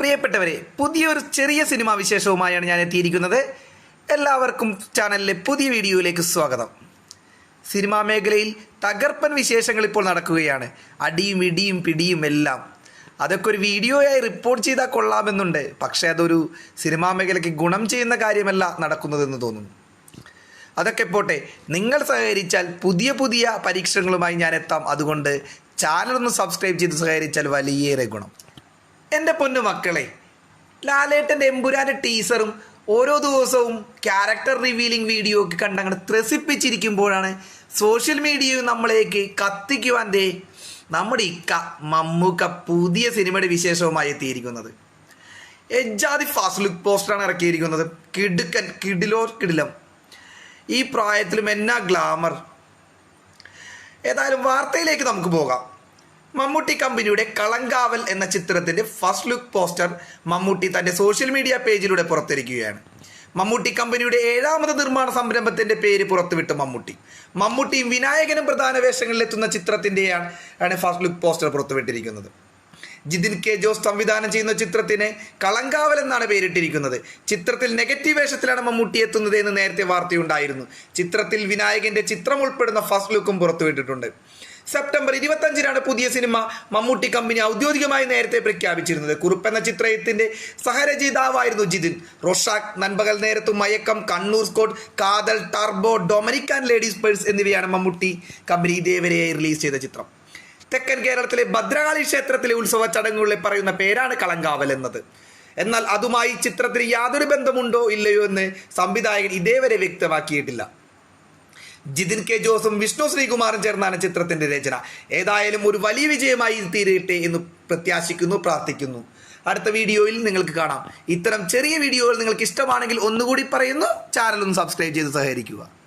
പ്രിയപ്പെട്ടവരെ പുതിയൊരു ചെറിയ സിനിമാ വിശേഷവുമായാണ് ഞാൻ എത്തിയിരിക്കുന്നത്. എല്ലാവർക്കും ചാനലിലെ പുതിയ വീഡിയോയിലേക്ക് സ്വാഗതം. സിനിമാ മേഖലയിൽ തകർപ്പൻ വിശേഷങ്ങൾ ഇപ്പോൾ നടക്കുകയാണ്. അടിയും ഇടിയും പിടിയും എല്ലാം. അതൊക്കെ ഒരു വീഡിയോയായി റിപ്പോർട്ട് ചെയ്താൽ കൊള്ളാമെന്നുണ്ട്. പക്ഷേ അതൊരു സിനിമാ മേഖലയ്ക്ക് ഗുണം ചെയ്യുന്ന കാര്യമല്ല നടക്കുന്നതെന്ന് തോന്നുന്നു. അതൊക്കെ പോട്ടെ നിങ്ങൾ സഹകരിച്ചാൽ പുതിയ പുതിയ പരീക്ഷണങ്ങളുമായി ഞാൻ എത്താം. അതുകൊണ്ട് ചാനലൊന്ന് സബ്സ്ക്രൈബ് ചെയ്ത് സഹകരിച്ചാൽ വലിയേറെ ഗുണം. എന്റെ പൊന്നു മക്കളെ ലാലേട്ടന്റെ എമ്പുരാന്റെ ടീസറും ഓരോ ദിവസവും ക്യാരക്ടർ റിവീലിംഗ് വീഡിയോ ഒക്കെ കണ്ടങ്ങനെ ത്രസിപ്പിച്ചിരിക്കുമ്പോഴാണ് സോഷ്യൽ മീഡിയയും നമ്മളേക്ക് കത്തിക്കുവാൻ ദേ നമ്മുടെ ഇക്ക മമ്മൂക്ക പുതിയ സിനിമയുടെ വിശേഷവുമായി എത്തിയിരിക്കുന്നത്. എജാതി ഫാസ്റ്റ് ലുക്ക് പോസ്റ്ററാണ് ഇറക്കിയിരിക്കുന്നത്. കിടുക്കൻ കിടിലോ കിടിലം. ഈ പ്രായത്തിലും എന്നാ ഗ്ലാമർ ഏതായാലും വാർത്തയിലേക്ക് നമുക്ക് പോകാം. മമ്മൂട്ടി കമ്പനിയുടെ കളങ്കാവൽ എന്ന ചിത്രത്തിന്റെ ഫസ്റ്റ് ലുക്ക് പോസ്റ്റർ മമ്മൂട്ടി തന്റെ സോഷ്യൽ മീഡിയ പേജിലൂടെ പുറത്തിരിക്കുകയാണ്. മമ്മൂട്ടി കമ്പനിയുടെ ഏഴാമത് നിർമ്മാണ സംരംഭത്തിന്റെ പേര് പുറത്തുവിട്ട് മമ്മൂട്ടി. മമ്മൂട്ടിയും വിനായകനും പ്രധാന വേഷങ്ങളിൽ എത്തുന്ന ചിത്രത്തിന്റെയാണ് ആണ് ഫസ്റ്റ് ലുക്ക് പോസ്റ്റർ പുറത്തുവിട്ടിരിക്കുന്നത്. ജിതിൻ കെ ജോസ് സംവിധാനം ചെയ്യുന്ന ചിത്രത്തിന് കളങ്കാവൽ എന്നാണ് പേരിട്ടിരിക്കുന്നത്. ചിത്രത്തിൽ നെഗറ്റീവ് വേഷത്തിലാണ് മമ്മൂട്ടി എത്തുന്നത് എന്ന് നേരത്തെ വാർത്തയുണ്ടായിരുന്നു. ചിത്രത്തിൽ വിനായകന്റെ ചിത്രം ഉൾപ്പെടുന്ന ഫസ്റ്റ് ലുക്കും പുറത്തുവിട്ടിട്ടുണ്ട്. സെപ്റ്റംബർ ഇരുപത്തഞ്ചിനാണ് പുതിയ സിനിമ മമ്മൂട്ടി കമ്പനി ഔദ്യോഗികമായി നേരത്തെ പ്രഖ്യാപിച്ചിരുന്നത്. കുറുപ്പ് എന്ന ചിത്രത്തിന്റെ സഹരചിതാവായിരുന്നു ജിതിൻ. റൊഷാക്ക് നൻപകൽ നേരത്തും Mayakkam Kannur squad Kaathal turbo Dominic and ladies purse എന്നിവയാണ് മമ്മൂട്ടി കമ്പനി ഇതേവരെയായി റിലീസ് ചെയ്ത ചിത്രം. തെക്കൻ കേരളത്തിലെ ഭദ്രകാളി ക്ഷേത്രത്തിലെ ഉത്സവ ചടങ്ങുകളിൽ പറയുന്ന പേരാണ് കളങ്കാവൽ എന്നത്. എന്നാൽ അതുമായി ചിത്രത്തിന് യാതൊരു ബന്ധമുണ്ടോ ഇല്ലയോ എന്ന് സംവിധായകൻ ഇതേവരെ വ്യക്തമാക്കിയിട്ടില്ല. ജിതിൻ കെ ജോസും വിഷ്ണു ശ്രീകുമാറും ചേർന്നാണ് ചിത്രത്തിന്റെ രചന. ഏതായാലും ഒരു വലിയ വിജയമായി തീരട്ടെ എന്ന് പ്രത്യാശിക്കുന്നു പ്രാർത്ഥിക്കുന്നു. അടുത്ത വീഡിയോയിൽ നിങ്ങൾക്ക് കാണാം. ഇത്തരം ചെറിയ വീഡിയോകൾ നിങ്ങൾക്ക് ഇഷ്ടമാണെങ്കിൽ ഒന്നുകൂടി പറയുന്നു. ചാനൽ ഒന്ന് സബ്സ്ക്രൈബ് ചെയ്ത് സഹകരിക്കുക.